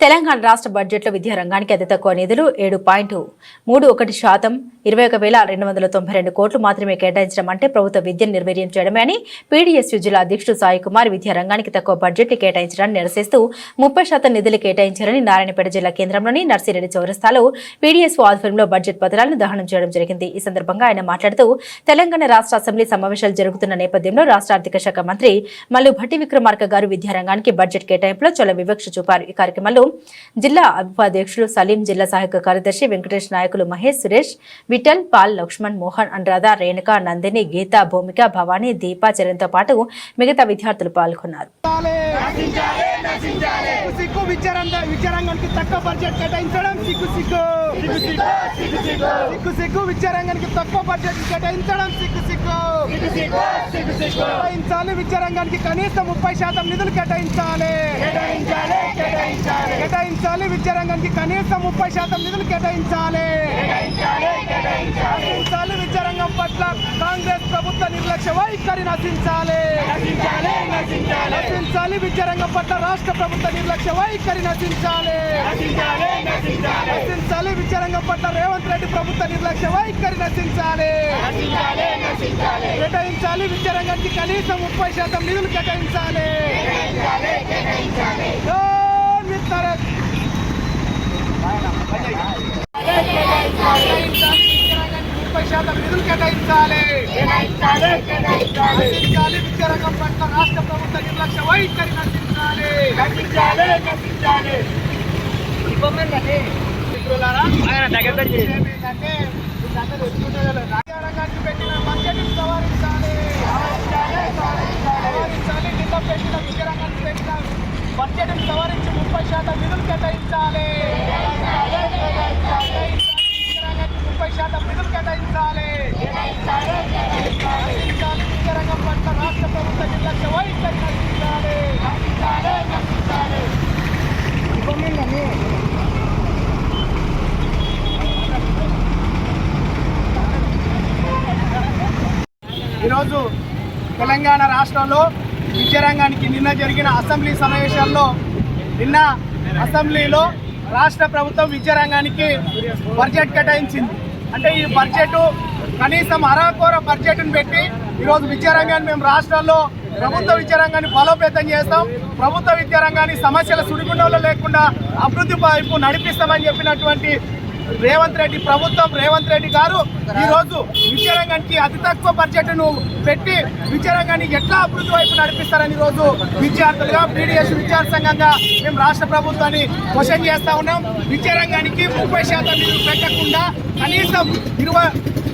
తెలంగాణ రాష్ట్ర బడ్జెట్లో విద్యారంగానికి అతి తక్కువ నిధులు ఏడు పాయింట్ మూడు ఒకటి శాతం ఇరవై ఒక వేల రెండు వందల తొంభై రెండు కోట్లు మాత్రమే కేటాయించడం అంటే ప్రభుత్వ విద్యను నిర్వీర్యం చేయడమే అని పీడీఎస్యు జిల్లా అధ్యక్షుడు సాయి కుమార్ విద్యారంగానికి తక్కువ బడ్జెట్ కేటాయించడాన్ని నిరసిస్తూ ముప్పై శాతం నిధులు కేటాయించారని నారాయణపేట జిల్లా కేంద్రంలోని నర్సిరెడ్డి చౌరస్తాలో పీడీఎస్ఓ ఆధ్వర్యంలో బడ్జెట్ పత్రాలను దహనం చేయడం జరిగింది. ఈ సందర్భంగా ఆయన మాట్లాడుతూ తెలంగాణ రాష్ట్ర అసెంబ్లీ సమావేశాలు జరుగుతున్న నేపథ్యంలో రాష్ట్ర ఆర్థిక శాఖ మంత్రి మల్లు భట్టి విక్రమార్క గారు విద్యారంగానికి బడ్జెట్ కేటాయింపులో చొల వివక్ష చూపారు. ఈ కార్యక్రమంలో జిల్లా ఉపాధ్యక్షులు సలీం జిల్లా సహాయక కార్యదర్శి వెంకటేష్ నాయకులు మహేష్ సురేష్ విఠల్ పాల్ లక్ష్మణ్ మోహన్ అనురాధ రేణుక నందిని గీత భూమిక భవానీ దీప చరణ్తో పాటు మిగతా విద్యార్థులు పాల్గొన్నారు. సిగ్గు విచారంగ విచారంగానికి తక్కువ బడ్జెట్ కేటాయించడం సిగ్గు సిగ్గు సిగ్గు సిగ్గు విచారంగానికి తక్కువ బడ్జెట్ కేటాయించడం సిగ్గు సిగ్గు కేటాయించాలి విచారంగానికి కనీసం ముప్పై శాతం నిధులు కేటాయించాలి. కేటాయించాలి విచారంగానికి కనీసం ముప్పై శాతం నిధులు కేటాయించాలి. కేటాయించాలి విచారంగం పట్ల కాంగ్రెస్ ప్రభుత్వ నిర్లక్ష్య వైఖరి నశించాలి నశించాలి విచారంగం పట్ల రాష్ట్ర ప్రభుత్వ నిర్లక్ష్య వైఖరి నశించాలి. నశించాలి విచారంగం పట్ల రేవంత్ రెడ్డి ప్రభుత్వ నిర్లక్ష్య వైఖరి నశించాలి. కేటాయించాలి విచారంగానికి కనీసం ముప్పై శాతం నిధులు కేటాయించాలి. విత్తరే. శాతం నిధులు కేటాయించాలి. నశించాలి విచారంగం పట్ల రాష్ట్ర ప్రభుత్వ నిర్లక్ష్య వైఖరి నశించాలి. మిత్రులారా, విషయం ఏంటంటే, వీళ్ళందరూ ఎత్తుకుంటే పెట్టిన బడ్జెట్ని సవరించాలి. సవరించాలి. నిన్న పెట్టిన విచారంగానికి పెట్టిన బడ్జెట్ని సవరించి ముప్పై శాతం నిధులు కేటాయించాలి. విచారంగానికి ముప్పై శాతం నిధులు కేటాయించాలి. పట్ల రాష్ట్ర ప్రభుత్వ నిర్లక్ష్య వైఖరి నశించాలి ఈరోజు తెలంగాణ రాష్ట్రంలో విద్యారంగానికి నిన్న జరిగిన అసెంబ్లీ సమావేశాల్లో నిన్న అసెంబ్లీలో రాష్ట్ర ప్రభుత్వం విద్యారంగానికి బడ్జెట్ కేటాయించింది. అంటే ఈ బడ్జెట్ కనీసం అరకోర బడ్జెట్ను పెట్టి ఈరోజు విద్యారంగాన్ని మేము రాష్ట్రాల్లో ప్రభుత్వ విద్యారంగాన్ని బలోపేతం చేస్తాం. ప్రభుత్వ విద్యారంగాన్ని సమస్యల సుడిగుండంలో లేకుండా అభివృద్ధి వైపు నడిపిస్తామని చెప్పినటువంటి రేవంత్ రెడ్డి ప్రభుత్వం రేవంత్ రెడ్డి గారు ఈరోజు విద్యారంగానికి అతి తక్కువ బడ్జెట్ను పెట్టి విద్యారంగాన్ని ఎట్లా అభివృద్ధి వైపు నడిపిస్తారని ఈరోజు రోజు విద్యార్థులుగా పీడిఎస్ విద్యార్థి సంఘంగా మేము రాష్ట్ర ప్రభుత్వాన్ని క్వశ్చన్ చేస్తా ఉన్నాం. విద్యారంగానికి ముప్పై శాతం నిధులు పెట్టకుండా కనీసం ఇరవై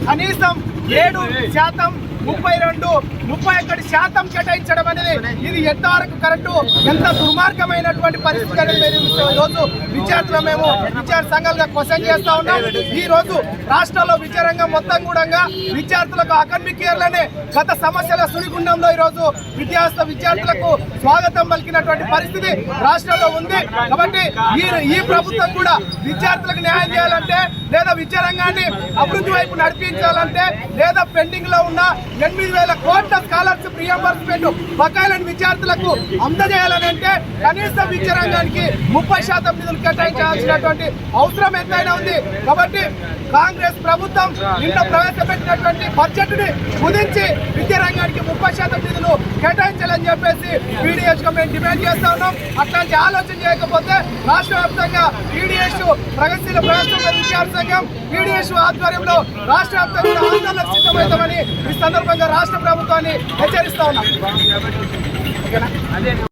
కనీసం ఏడు శాతం ముప్పై రెండు ముప్పై ఒకటి శాతం కేటాయించడం అనేది ఇది ఎంతవరకు కరెక్ట్. ఎంత దుర్మార్గమైనటువంటి పరిస్థితి అనేది ఈరోజు రోజు విద్యార్థులు మేము విద్యార్థి సంఘాలుగా క్వశ్చన్ చేస్తా ఉన్నాం. ఈ రోజు రాష్ట్రంలో విద్యారంగం మొత్తం కూడా విద్యార్థులకు అకాడమిక్ ఇయర్లోనే గత సమస్యల సుడిగుండంలో ఈ రోజు విద్యార్థులకు స్వాగతం పలికినటువంటి పరిస్థితి రాష్ట్రంలో ఉంది. కాబట్టి ఈ ఈ ప్రభుత్వం కూడా విద్యార్థులకు న్యాయం చేయాలంటే లేదా విద్యారంగాన్ని అభివృద్ధి వైపు నడిపించాలంటే లేదా పెండింగ్లో ఉన్న ఎనిమిది వేల కోట్ల స్కాలర్షిప్ రియంబర్స్మెంట్ బకాయిలను విద్యార్థులకు అందజేయాలని అంటే కనీసం విద్యారంగానికి ముప్పై శాతం నిధులు కేటాయించాల్సినటువంటి అవసరం ఎంతైనా ఉంది. కాబట్టి కాంగ్రెస్ ప్రభుత్వం నిన్న ప్రవేశపెట్టినటువంటి బడ్జెట్ని కుదించి విద్యారంగానికి ముప్పై శాతం నిధులు కేటాయించాలని చెప్పేసి పీడిఎస్గా మేము డిమాండ్ చేస్తా ఉన్నాం. అట్లాంటి ఆలోచన చేయకపోతే రాష్ట్ర వ్యాప్తంగా పీడిఎస్ ప్రగతిశీల ప్రజాస్వామ్య విద్యార్థులు సంఘం పీడిఎస్ ఆధ్వర్యంలో రాష్ట్ర వ్యాప్తంగా ఆందోళనకు సిద్ధమవుతామని ఈ సందర్భంగా రాష్ట్ర ప్రభుత్వాన్ని హెచ్చరిస్తా ఉన్నాం.